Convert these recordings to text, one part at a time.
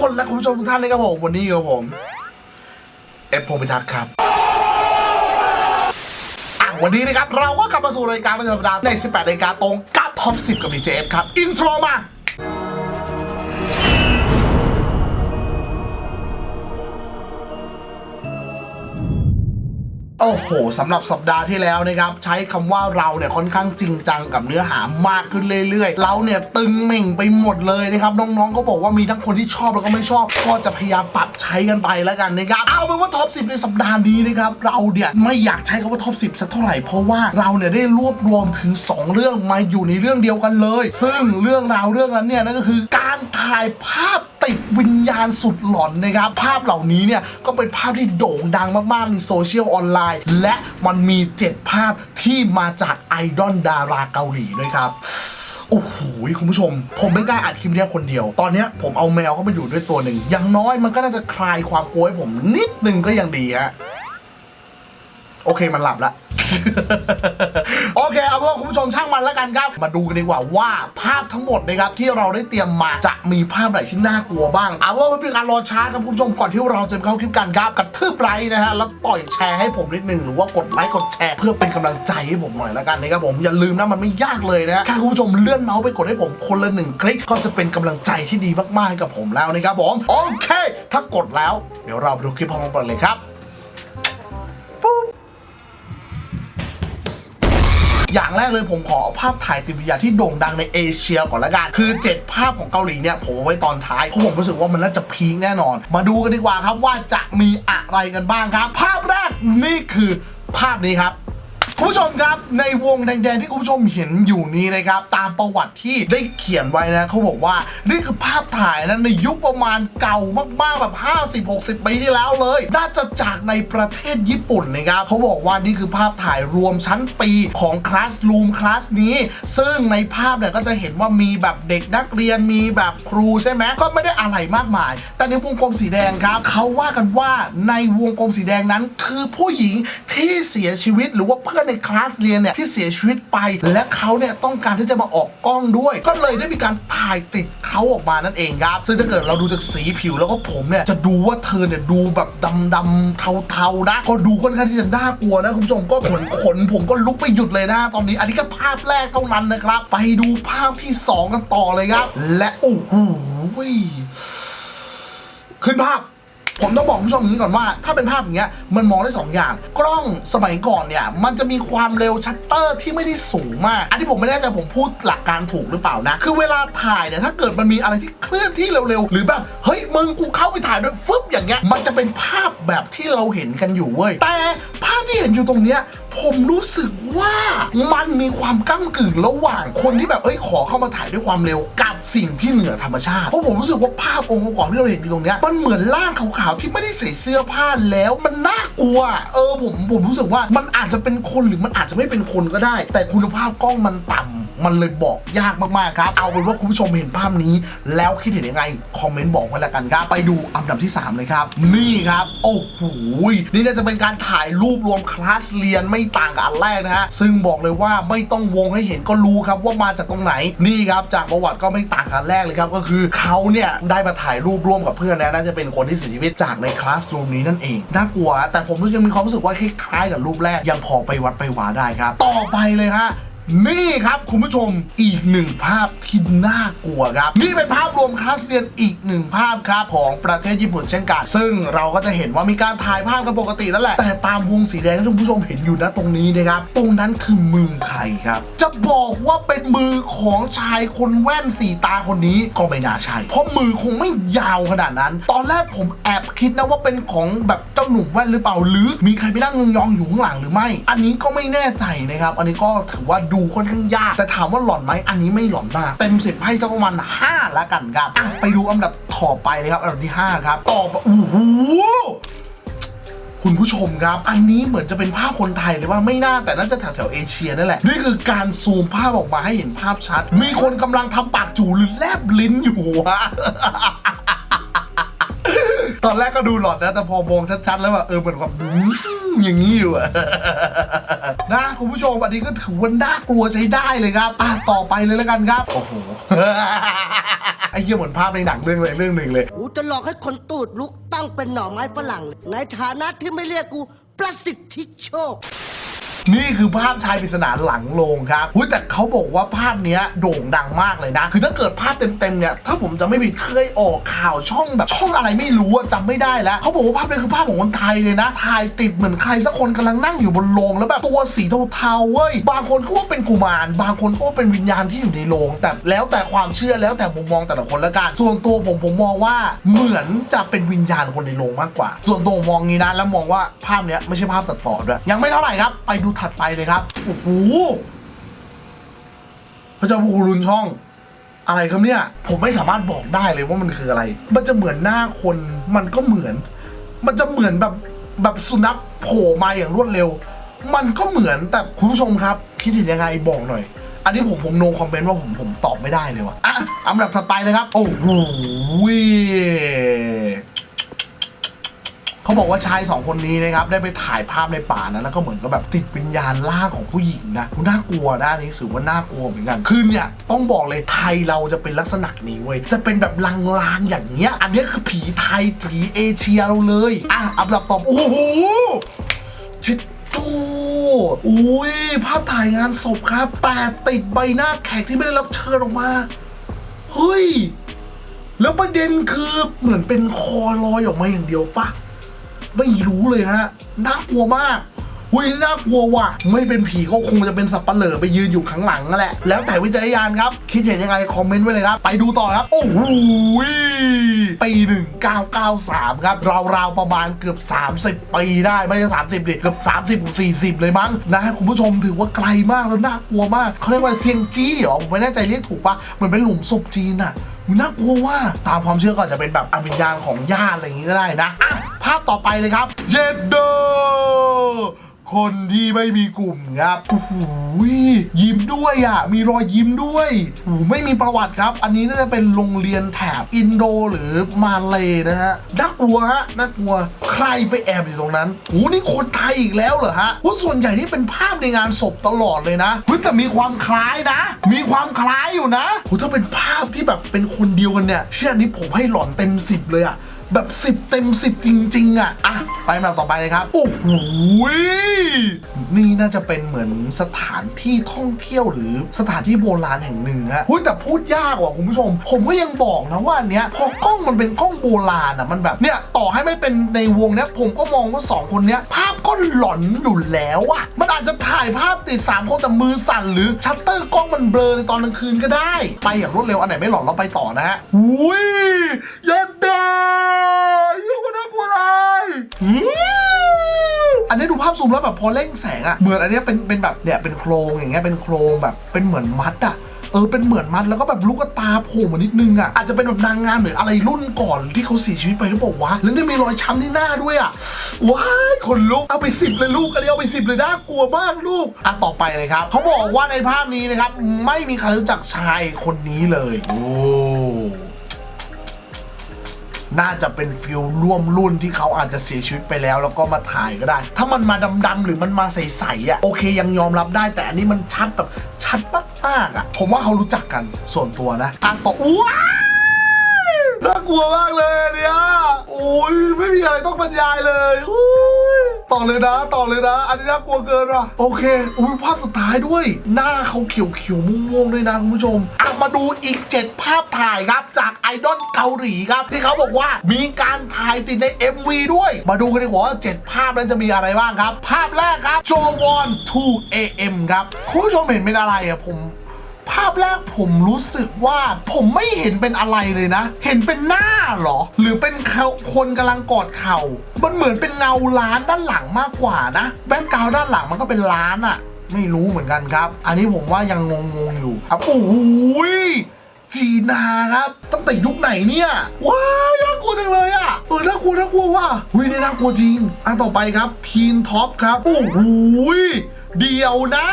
คนและคุณผู้ชมทุกท่านเลยครับผมวันนี้ครับผมเอฟพงพิทักษ์ครับวันนี้นะครับ เราก็กลับมาสู่รายการประจำสัปดาห์ใน 18นาฬิกาตรงกับท็อป 10 กับดีเจฟครับ อินโทรมา โอ้โหสำหรับสัปดาห์ที่แล้วนะครับ ใช้คำว่าเราเนี่ยค่อนข้างจริงจังกับเนื้อหามากขึ้นเรื่อยๆ เราเนี่ยตึงเหม่งไปหมดเลยนะครับ น้องๆก็บอกว่ามีทั้งคนที่ชอบแล้วก็ไม่ชอบ ก็จะพยายามปรับใช้กันไปแล้วกันนะครับ เอาเป็นว่าท็อป 10 ในสัปดาห์นี้นะครับ เราเนี่ยไม่อยากใช้คำว่าท็อป 10 สักเท่าไหร่ เพราะว่าเราเนี่ยได้รวบรวมถึง 2 เรื่องมาอยู่ในเรื่องเดียวกันเลย ซึ่งเรื่องราวเรื่องนั้นเนี่ยนั่นก็คือการถ่ายภาพ ติดวิญญาณสุดหลอนนะครับ ภาพเหล่านี้เนี่ยก็เป็นภาพที่โด่งดังมากๆในโซเชียลออนไลน์ และมันมี 7 ภาพที่มาจากไอดอลดาราเกาหลีด้วยครับโอ้โหคุณผู้ชม ผมไม่กล้าอัดคลิปเนี้ยคนเดียว ตอนนี้ผมเอาแมวเข้ามาอยู่ด้วยตัวหนึ่ง อย่างน้อยมันก็น่าจะคลายความกลัวให้ผมนิดนึงก็ยังดีฮะ โอเคมันหลับละ โอเคเอาเป็นว่าคุณผู้ชมช่างมันแล้วกันครับ มาดูกันดีกว่าว่าภาพทั้งหมดนะครับที่เราได้เตรียมมาจะมีภาพไหนที่น่ากลัวบ้างเอาเป็นว่าไม่เป็นการรอช้าครับคุณผู้ชมก่อนที่เราจะเข้าคลิปกันครับกระทืบไลค์นะฮะแล้วต่อยแชร์ให้ผมนิดนึงหรือว่ากดไลค์กดแชร์เพื่อเป็นกำลังใจให้ผมหน่อยแล้วกันนะครับผมอย่าลืมนะมันไม่ยากเลยนะแค่คุณผู้ชมเลื่อนเมาส์ไปกดให้ผมคนละหนึ่งคลิกก็จะเป็นกำลังใจที่ดีมากๆให้กับผมแล้วนะครับผมโอเค ถ้ากดแล้วเดี๋ยวเราไปดูคลิปพร้อมกันเลยครับ อย่างแรกเลยผมขอภาพถ่ายติดวิทยาที่โด่งดังในเอเชียก่อนละกัน คือ 7 ภาพของเกาหลีเนี่ยผมเอาไว้ตอนท้ายเพราะผมรู้สึกว่ามันน่าจะพีคแน่นอน มาดูกันดีกว่าครับว่าจะมีอะไรกันบ้างครับ ภาพแรกนี่คือภาพนี้ครับ คุณผู้ชมครับในวงแดงๆที่คุณผู้ชมเห็นอยู่นี้นะครับตามประวัติที่ได้เขียนไว้นะเขาบอกว่านี่คือภาพถ่ายนะในยุคประมาณเก่ามากๆแบบ 50-60 ปีที่แล้วเลย น่าจะจากในประเทศญี่ปุ่นนะครับเขาบอกว่านี่คือภาพถ่ายรวมชั้นปีของคลาสรูมคลาสนี้ ซึ่งในภาพเนี่ยก็จะเห็นว่ามีแบบเด็กนักเรียนมีแบบครูใช่ไหมก็ไม่ได้อะไรมากมาย แต่ในวงกลมสีแดงครับเขาว่ากันว่าในวงกลมสีแดงนั้นคือผู้หญิงที่เสียชีวิตหรือว่าเพื่อนในคลาสเรียนเนี่ยที่เสียชีวิตไป และเขาเนี่ยต้องการที่จะมาออกกล้องด้วย ก็เลยได้มีการถ่ายติดเขาออกมานั่นเองครับ ซึ่งถ้าเกิดเราดูจากสีผิวแล้วก็ผมเนี่ยจะดูว่าเธอเนี่ยดูแบบดำๆเทาๆนะก็ดูค่อนข้างที่จะน่ากลัวนะคุณผู้ชมก็ขนขนผมก็ลุกไม่หยุดเลยนะตอนนี้ อันนี้ก็ภาพแรกเท่านั้นนะครับ ไปดูภาพที่สองกันต่อเลยครับ และโอ้โหขึ้นภาพ ผมต้องบอกคุณผู้ชมอย่างนี้ก่อนว่า ถ้าเป็นภาพอย่างเงี้ยมันมองได้ 2 อย่าง กล้องสมัยก่อนเนี่ย มันจะมีความเร็วชัตเตอร์ที่ไม่ได้สูงมาก อันที่ผมไม่แน่ใจผมพูดหลักการถูกหรือเปล่านะ คือเวลาถ่ายเนี่ยถ้าเกิดมันมีอะไรที่เคลื่อนที่เร็วๆ หรือแบบเฮ้ยมึงกูเข้าไปถ่ายด้วยฟึบอย่างเงี้ยมันจะเป็นภาพแบบที่เราเห็นกันอยู่เว้ยแต่ภาพ ที่เห็นอยู่ตรงเนี้ยผมรู้สึกว่ามันมีความก้ากึ่งระหว่างคนที่แบบเอ้ยขอเข้ามาถ่ายด้วยความเร็วกับสิ่งที่เหนือธรรมชาติเพราะผมรู้สึกว่าภาพองค์ประกอบที่เราเห็นอยู่ตรงเนี้ยมันเหมือนร่างขาวๆที่ไม่ได้ใส่เสื้อผ้าแล้วมันน่ากลัว เออผมผมรู้สึกว่ามันอาจจะเป็นคนหรือมันอาจจะไม่เป็นคนก็ได้ แต่คุณภาพกล้องมันต่ำ มันเลยบอกยากมากๆครับ เอาเป็นว่าคุณผู้ชมเห็นภาพนี้ แล้วคิดเห็นยังไง คอมเมนต์บอกไว้แล้วกันครับ ไปดูอันดับที่สามเลยครับ นี่ครับ โอ้โหนี่น่าจะเป็นการถ่ายรูปรวมคลาสเรียนไม่ต่างกับอันแรกนะฮะ ซึ่งบอกเลยว่าไม่ต้องวงให้เห็นก็รู้ครับว่ามาจากตรงไหน นี่ครับ จากประวัติก็ไม่ต่างกับอันแรกเลยครับ ก็คือเขาเนี่ยได้มาถ่ายรูปร่วมกับเพื่อนนะน่าจะเป็นคนที่เสียชีวิตจากในคลาสรูมนี้นั่นเอง น่ากลัว แต่ผมยังมีความรู้สึกว่าคล้ายๆกับรูปแรกยังพอไปวัดไปวาได้ครับ ต่อไปเลยฮะ นี่ครับคุณผู้ชมอีกหนึ่งภาพที่น่ากลัวครับ นี่เป็นภาพรวมคลาสเรียนอีกหนึ่งภาพครับของประเทศญี่ปุ่นเช่นกัน ซึ่งเราก็จะเห็นว่ามีการถ่ายภาพกันปกตินั่นแหละ แต่ตามวงสีแดงที่คุณผู้ชมเห็นอยู่นะตรงนี้นะครับ ตรงนั้นคือมือใครครับ จะบอกว่าเป็นมือของชายคนแว่นสีตาคนนี้ก็ไม่น่าใช่ เพราะมือคงไม่ยาวขนาดนั้น ตอนแรกผมแอบคิดนะว่าเป็นของแบบเจ้าหนุ่มแว่นหรือเปล่าหรือ มีใครไปนั่งยองๆอยู่ข้างหลังหรือไม่ อันนี้ก็ไม่แน่ใจนะครับ อันนี้ก็ถือว่าดูค่อนข้างยาก แต่ถามว่าหล่อนไหมอันนี้ไม่หล่อนมากเต็มสิบให้สักประมาณ5แล้วกันครับอะไปดูอันดับต่อไปเลยครับอันดับที่ 5 ครับต่อไปโอ้โหคุณผู้ชมครับ อันนี้เหมือนจะเป็นภาพคนไทยเลยว่าไม่น่าแต่น่าจะแถวแถวๆเอเชียนั่นแหละ นี่คือการซูมภาพออกมาให้เห็นภาพชัด มีคนกำลังทำปากจูหรือแลบลิ้นอยู่วะตอนแรกก็ดูหลอดนะ แต่พอมองชัดๆ แล้วแบบเออเหมือนแบบอืมอย่างนี้อยู่อะ นะคุณผู้ชมอันนี้ก็ถือว่าน่ากลัวใช้ได้เลยครับอะต่อไปเลยแล้วกันครับ โอ้โห ไอ้เหี้ยเหมือนภาพในหนังเรื่องเลยเรื่องหนึ่งเลย กูจะหลอกให้คนตูดลุกตั้งเป็นหน่อไม้ฝรั่ง ในฐานะที่ไม่เรียกกูประสิทธิโชค นี่คือภาพชายปริศนาหลังโลงครับอุ๊ยแต่เขาบอกว่าภาพเนี้ยโด่งดังมากเลยนะ คือถ้าเกิดภาพเต็มๆเนี่ยถ้าผมจะไม่ผิดเคยออกข่าวช่องแบบช่องอะไรไม่รู้อะจำไม่ได้แล้วเขาบอกว่าภาพนี้คือภาพของคนไทยเลยนะถ่ายติดเหมือนใครสักคนกำลังนั่งอยู่บนโลงแล้วแบบตัวสีเทาๆเว้ยบางคนก็ว่าเป็นกุมาร บางคนก็ว่าเป็นวิญญาณที่อยู่ในโลงแต่แล้วแต่ความเชื่อแล้วแต่มุมมองแต่ละคนละกันส่วนตัวผมผมมองว่าเหมือนจะเป็นวิญญาณคนในโลงมากกว่า ส่วนตัวมมองงี้นะแล้วมองว่าภาพเนี้ยไม่ใช่ภาพตัดต่อด้วยยังไม่เท่าไหร่ครับไปดูถัดไปเลยครับ โอ้โหพระเจ้าผู้รุนช่อง อะไรครับเนี่ย ผมไม่สามารถบอกได้เลยว่ามันคืออะไร มันจะเหมือนหน้าคนมันก็เหมือน มันจะเหมือนแบบแบบสุนัขโผล่มาอย่างรวดเร็ว มันก็เหมือนแต่คุณผู้ชมครับ คิดเห็นยังไงบอกหน่อย อันนี้ผมผมโนคอมเมนต์ว่าผมผมตอบไม่ได้เลยว่ะอะอันดับถัดไปเลยครับ โอ้โห เขาบอกว่าชายสองคนนี้นะครับได้ไปถ่ายภาพในป่านะแล้วก็เหมือนกับแบบติดวิญญาณล่างของผู้หญิงนะน่ากลัวนะนนี้ถือว่าน่ากลัวเหมือนกันคือเนี่ยต้องบอกเลยไทยเราจะเป็นลักษณะนี้เว้ยจะเป็นแบบลางๆอย่างเงี้ย อันนี้คือผีไทยผีเอเชียเราเลยอะอันดับต่อโอ้โหชิดตูอุ้ยภาพถ่ายงานศพครับ แต่ติดใบหน้าแขกที่ไม่ได้รับเชิญออกมา เฮ้ย แล้วประเด็นคือเหมือนเป็นคอลอยออกมาอย่างเดียวปะ ไม่รู้เลยฮะน่ากลัวมากอุ้ยน่ากลัวว่ะ ไม่เป็นผีก็คงจะเป็นสับปะเหร่อไปยืนอยู่ข้างหลังนั่นแหละ แล้วแต่วิจารณญาณครับ คิดเห็นยังไง คอมเมนต์ไว้เลยครับ ไปดูต่อครับ โอ้โหปี1993 ครับ ราวๆ ประมาณเกือบ 30 ปีได้ ไม่ใช่ 30ดิเกือบ30 40 เลยมั้ง นะคุณผู้ชมถือว่าไกลมากแล้วน่ากลัวมาก เขาเรียกว่าเซียงจี้เหรอ ผมไม่แน่ใจเรียกถูกปะเหมือนเป็นหลุมศพจีนอะน่ากลัวว่าตามความเชื่อก็จะเป็นแบบอวิญญาณของญาติอะไรอย่างนี้ก็ได้นะอะาพต่อไปเลยครับเจดโดคนที่ไม่มีกลุ่มครับโอ้โหยิ้มด้วยอะ มีรอยยิ้มด้วยโอ้ไม่มีประวัติครับ อันนี้น่าจะเป็นโรงเรียนแถบอินโดหรือมาเลยนะฮะ น่ากลัวฮะ น่ากลัว ใครไปแอบอยู่ตรงนั้นโอ้นี่คนไทยอีกแล้วเหรอฮะว่าส่วนใหญ่นี่เป็นภาพในงานศพตลอดเลยนะเฮ้ยแต่มีความคล้ายนะ มีความคล้ายอยู่นะโอ้ถ้าเป็นภาพที่แบบเป็นคนเดียวกันเนี่ย เชื่อนี้ผมให้หลอนเต็มสิบเลยอะ แบบสิบเต็มสิบจริง ๆ อะ อะ ไปลำดับต่อไปเลยครับ โอ้โหนี่น่าจะเป็นเหมือนสถานที่ท่องเที่ยวหรือสถานที่โบราณแห่งหนึ่งฮะหุ้ยแต่พูดยากว่ะคุณผู้ชม ผมก็ยังบอกนะว่าอันเนี้ยพอกล้องมันเป็นกล้องโบราณอะมันแบบเนี่ยต่อให้ไม่เป็นในวงเนี้ยผมก็มองว่าสองคนเนี้ยภาพก็หลอนอยู่แล้วอะมันอาจจะถ่ายภาพติดสามคนแต่มือสั่นหรือชัตเตอร์กล้องมันเบลอในตอนกลางคืนก็ได้ ไปอย่างรวดเร็วอันไหนไม่หลอนเราไปต่อนะฮะอุ้ยยันดายิ่งกว่าน่ากลัวเลยอันนี้ดูภาพซูมแล้วแบบพอเร่งแสงอะเหมือนอันนี้เป็นเป็นแบบเนี่ยเป็นโครงอย่างเงี้ยเป็นโครงแบบเป็นเหมือนมัดอะเออเป็นเหมือนมัดแล้วก็แบบลูกตาโผล่มานิดนึงอะอาจจะเป็นแบบนางงามหรืออะไรรุ่นก่อนที่เขาเสียชีวิตไปหรือเปล่าวะแล้วเนี่ยมีรอยช้ำที่หน้าด้วยอะว้ายคนลุกเอาไปสิบเลยลูกอันนี้เอาไปสิบเลยน่ากลัวมากลูกอะต่อไปเลยครับเขาบอกว่าในภาพนี้นะครับ ไม่มีใครรู้จักชายคนนี้เลย โอ้ น่าจะเป็นฟิลร่วมรุ่นที่เขาอาจจะเสียชีวิตไปแล้ว แล้วก็มาถ่ายก็ได้ ถ้ามันมาดำๆหรือมันมาใสๆอะโอเคยังยอมรับได้ แต่อันนี้มันชัดแบบชัดมากๆอะ ผมว่าเขารู้จักกันส่วนตัวนะอะต่อว้าน่ากลัวมากเลยเนี่ยโอ้ยไม่มีอะไรต้องบรรยายเลยอุ้ย ต่อเลยนะ ต่อเลยนะ อันนี้น่ากลัวเกินว่ะ โอเค อุ้ยภาพสุดท้ายด้วย หน้าเขาเขียวๆม่วงๆด้วยนะคุณผู้ชมอะมาดูอีก 7 ภาพถ่ายครับ จากไอดอลเกาหลีครับ ที่เขาบอกว่ามีการถ่ายติดใน MV ด้วย มาดูกันดีกว่าว่า7ภาพนั้นจะมีอะไรบ้างครับ ภาพแรกครับโจวอน 2AM ครับ คุณผู้ชมเห็นเป็นอะไรอะผม ภาพแรกผมรู้สึกว่าผมไม่เห็นเป็นอะไรเลยนะ เห็นเป็นหน้าเหรอ หรือเป็นเขาคนกำลังกอดเข่า มันเหมือนเป็นเงาล้านด้านหลังมากกว่านะ แบ็คกราวด้านหลังมันก็เป็นล้านอะไม่รู้เหมือนกันครับ อันนี้ผมว่ายังงงๆอยู่ครับโอ้โหยจีนาครับตั้งแต่ยุคไหนเนี่ยว้าวน่ากลัวจังเลยอะเออน่ากลัวน่ากลัวว่ะอุ้ยนี่น่ากลัวจริงอันต่อไปครับทีนท็อปครับโอ้โหยเดียวนะ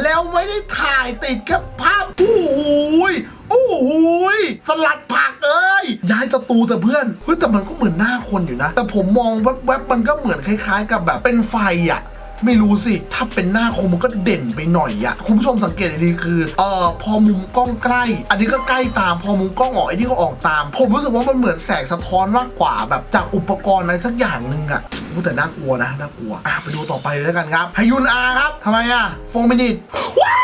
แล้วไม่ได้ถ่ายติดแค่ภาพโอ้โหยโอ้โหยสลัดผักเอ้ย ย้ายสตูแต่เพื่อนเฮ้ยแต่มันก็เหมือนหน้าคนอยู่นะ แต่ผมมองแวบๆมันก็เหมือนคล้าย ๆ กับแบบเป็นไฟอะ ไม่รู้สิ ถ้าเป็นหน้าคมมันก็เด่นไปหน่อยอะคุณผู้ชมสังเกตดีคือเอ่อพอมุมกล้องใกล้ อันนี้ก็ใกล้ตามพอมุมกล้องออกไอ้นี่ก็ออกตาม ผมรู้สึกว่ามันเหมือนแสงสะท้อนมากกว่าแบบจากอุปกรณ์อะไรสักอย่างหนึ่งอะแต่น่ากลัวนะน่ากลัวอะไปดูต่อไปเลยแล้วกันครับพยุนอาครับทำไมอะโฟมินิทว้า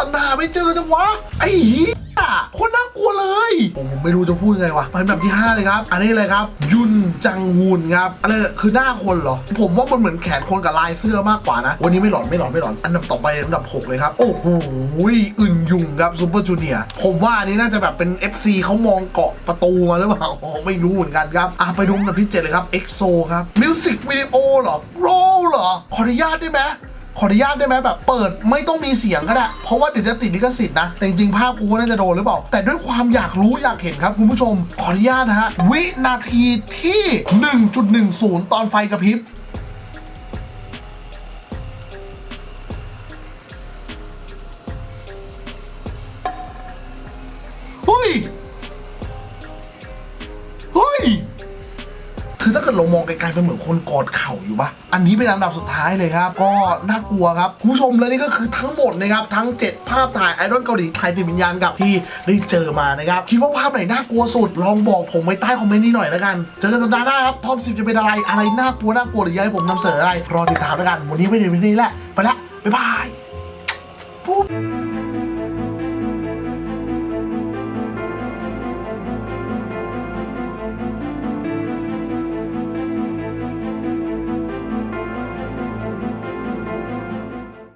สันดาไม่เจอจังวะ ไอ้เหี้ยคนน่ากลัวเลยผมไม่รู้จะพูดไงวะไปอันดับที่ 5 เลยครับ อันนี้เลยครับ ยุนจังฮูนครับอะไรคือหน้าคนเหรอ ผมว่ามันเหมือนแขนคนกับลายเสื้อมากกว่านะ วันนี้ไม่หลอนไม่หลอนไม่หลอน อันดับต่อไปอันดับ 6 เลยครับ โอ้โหอึนยุงครับซูเปอร์จูเนียร์ผมว่าอันนี้น่าจะแบบเป็น FC เขามองเกาะประตูมาหรือเปล่าไม่รู้เหมือนกันครับอะไปดูอันดับที่ 7 เลยครับ EXO ครับมิวสิกวิดีโอเหรอโรเหรอขออนุญาตได้ไหม ขออนุญาตได้ไหมแบบเปิดไม่ต้องมีเสียงก็ได้ เพราะว่าเดี๋ยวจะติดลิขสิทธิ์นะ แต่จริงๆภาพกูก็น่าจะโดนหรือเปล่า แต่ด้วยความอยากรู้อยากเห็นครับคุณผู้ชม ขออนุญาตนะฮะ วินาทีที่ 1.10 ตอนไฟกระพริบ มองไกลๆเป็นเหมือนคนกอดเข่าอยู่ปะอันนี้เป็นอันดับสุดท้ายเลยครับ ก็น่ากลัวครับคุณผู้ชมและนี่ก็คือทั้งหมดนะครับทั้ง 7 ภาพถ่ายไอดอลเกาหลีไทยติดวิญญาณกับที่ได้เจอมานะครับคิดว่าภาพไหนน่ากลัวสุดลองบอกผมไว้ใต้คอมเมนต์นี้หน่อยแล้วกัน เจอกันสัปดาห์หน้าครับท็อปสิบจะเป็นอะไรอะไรน่ากลัวน่ากลัวหรือยากให้ผมนำเสนออะไรรอติดตามแล้วกัน วันนี้ไม่ได้วันนี้แหละไปละบ๊ายบายปุ๊บ